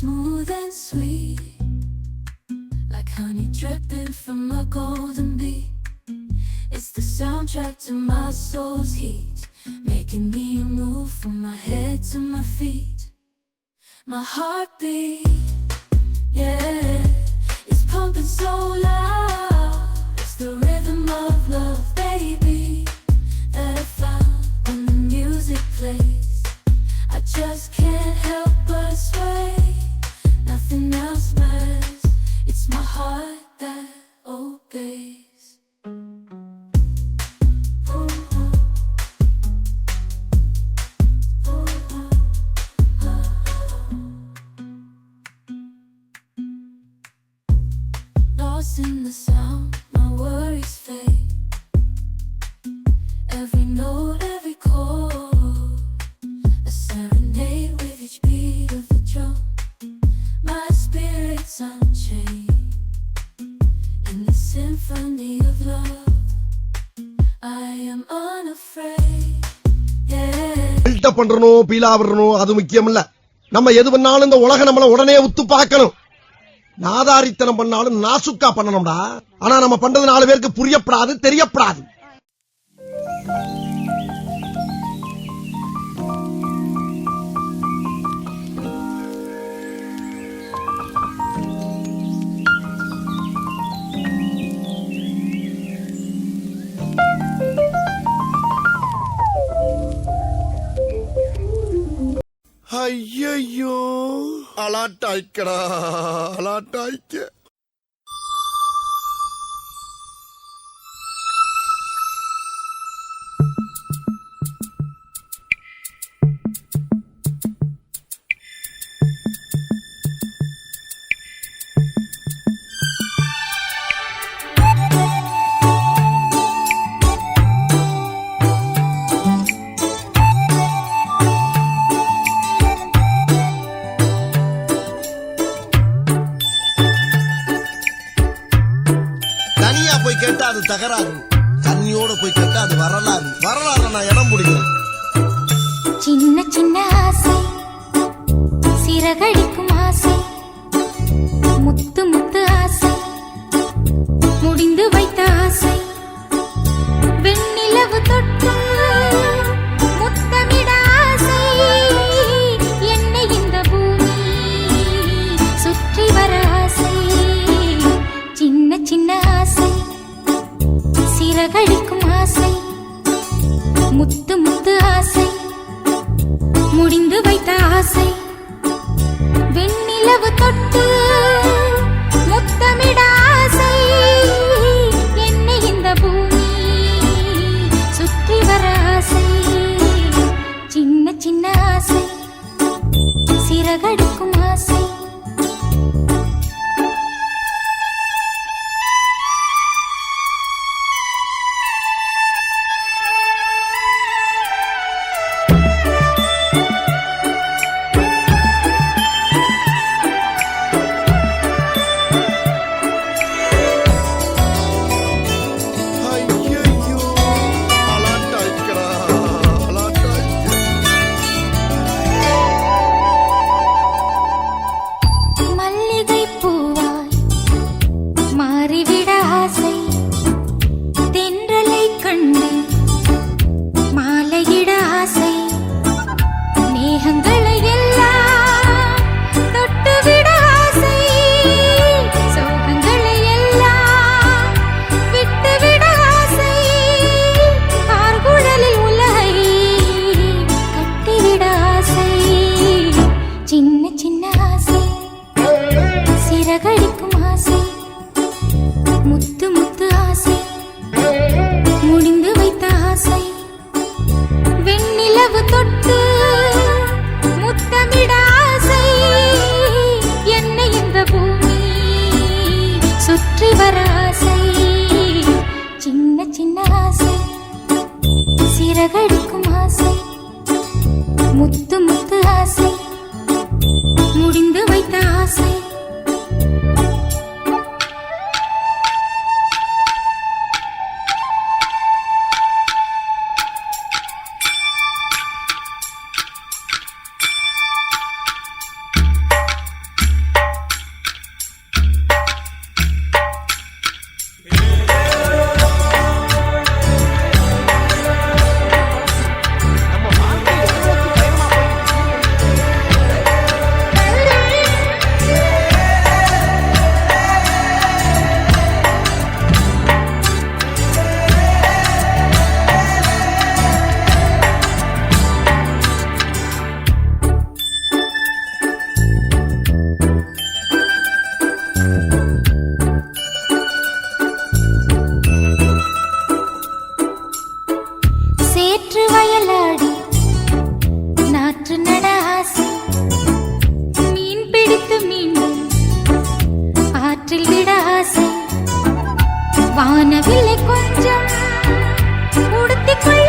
Smooth and sweet, like honey dripping from a golden bee. It's the soundtrack to my soul's heat, making me move from my head to my feet. My heartbeat, yeah, it's pumping so loud. Lost in the sound, my worries fade. Every note, every chord. A serenade with each beat of the drum. My spirit's unchained in the symphony of love. I am unafraid. Yeah. Build up பண்றணும் பீலா விடணும் அது முக்கியம் இல்ல நம்ம எது பண்ணாலும் இந்த உலக நம்மள உடனே உத்து பார்க்கணும் நாதாரித்தனம் பண்ணாலும் நாசுக்கா பண்ணணும்டா. ஆனா நம்ம பண்றது நாலு பேருக்கு புரியப்படாது தெரியப்படாது. ஐயோ அலாட்டாய்க்கடா அலாட்டாய்க்க. தகராறு. தண்ணியோட போய் கேட்டா அது வரலாறு. வரலாறு நான் இடம் பிடிக்கிறேன். சின்ன சின்ன ஆசை சிறகடிக்கும் ஆசை முத்து முத்து முத்து ஆசை. முடிந்து வைத்த ஆசை. காற்றில் விட ஆசை. வானவில்லை கொஞ்சம். உடுத்திக்கொள்ள